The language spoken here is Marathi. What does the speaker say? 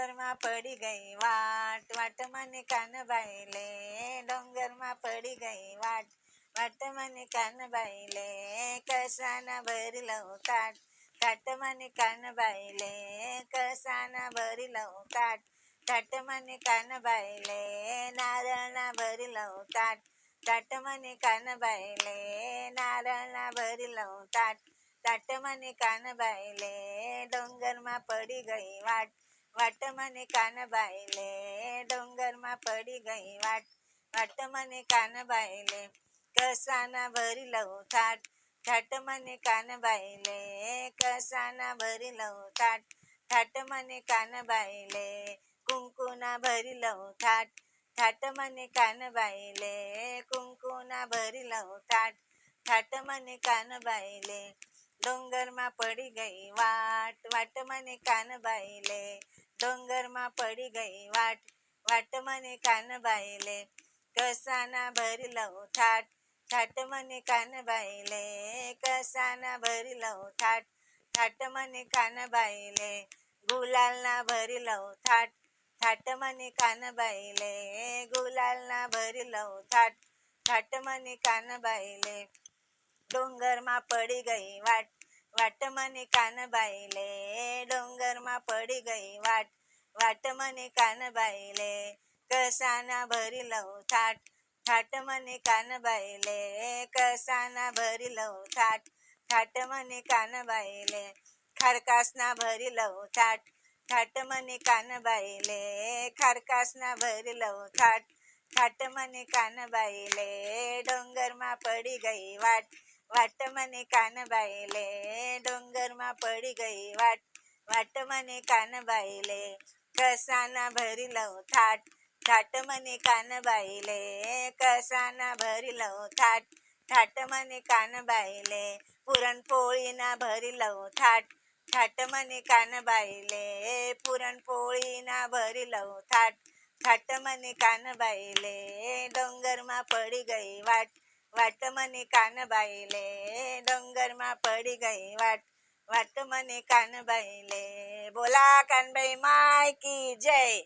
ડોંગરમાં પડી ગઈ વાટ વાટ મને કાનબાઈ લે ડોંગરમાં પડી ગઈ વાટ વાટ મને કાનબાઈ લે કસાના ભરી લઉં તાટ તાટ મને કાનબાઈ લે કસાના ભરી લઉં તાટ તાટ મને કાનબાઈ લે નારળના ભરી લઉં તાટ તાટ મને કાનબાઈ લે નારળના ભરી લઉં તાટ તાટ મને કાનબાઈ લે ડોંગરમાં પડી ગઈ વાટ વાટ મને કાનબાઈ લે ડોંગરમાં પડી ગઈ વાટ વાટ મને કાનબાઈ લે કસાના ભરી લઉં થાટ થાટ મને કાનબાઈ લે કસાના ભરી લઉં થાટ થાટ મને કાનબાઈ લે કુંકુના ભરી લઉં થાટ થાટ મને કાનબાઈ લે કુંકુના ભરી લઉં થાટ થાટ મને કાનબાઈ લે ડોંગરમાં પડી ગઈ વાટ વાટ મને કાનબાઈ લે ડોંગરમાં પડી ગઈ વાટ વાટ મને કાનબાઈ લે કસાના ભરી લઉં થાટ થાટ મને કાનબાઈ લે કસાના ભરી લઉં થાટ થાટ મને કાનબાઈ લે ગુલાલના ભરી લઉં થાટ થાટ મને કાનબાઈ લે ગુલાલના ભરી લઉં થાટ થાટ મને કાનબાઈ લે ડોંગરમાં પડી ગઈ વાટ वाट मने कान बाईले डोंगरमा पडी गई वाट. वाट मने कान बाईले कसाना भरी लव थाट. थाट मने कान बाईले कसाना भरी लव थाट. थाट मने कान बाईले खारकासना भरी लव थाट. थाट मने कान बाईले खारकासना भरी लव थाट. थाट मने कान बाईले डोंगरमा पडी गई वाट. वाट मने कान बाईले डोंगरमा पडी गई वाट. वाट मने कान बाईले कसाना भरी लव थाट. थाट मने कान बाईले कसाना भरी लव थाट. थाट मने कान बाईले पुरणपोळीना भरी लव थाट. थाट मने कान बाईले पुरणपोळीना भरी लव थाट. थाट मने कान बाईले डोंगरमा पडी गई वाट. वाट मने कान बाईले डोंगरमा पडी गई वाट. वाट मने कान बाईले बोला कानबाई माय की जय.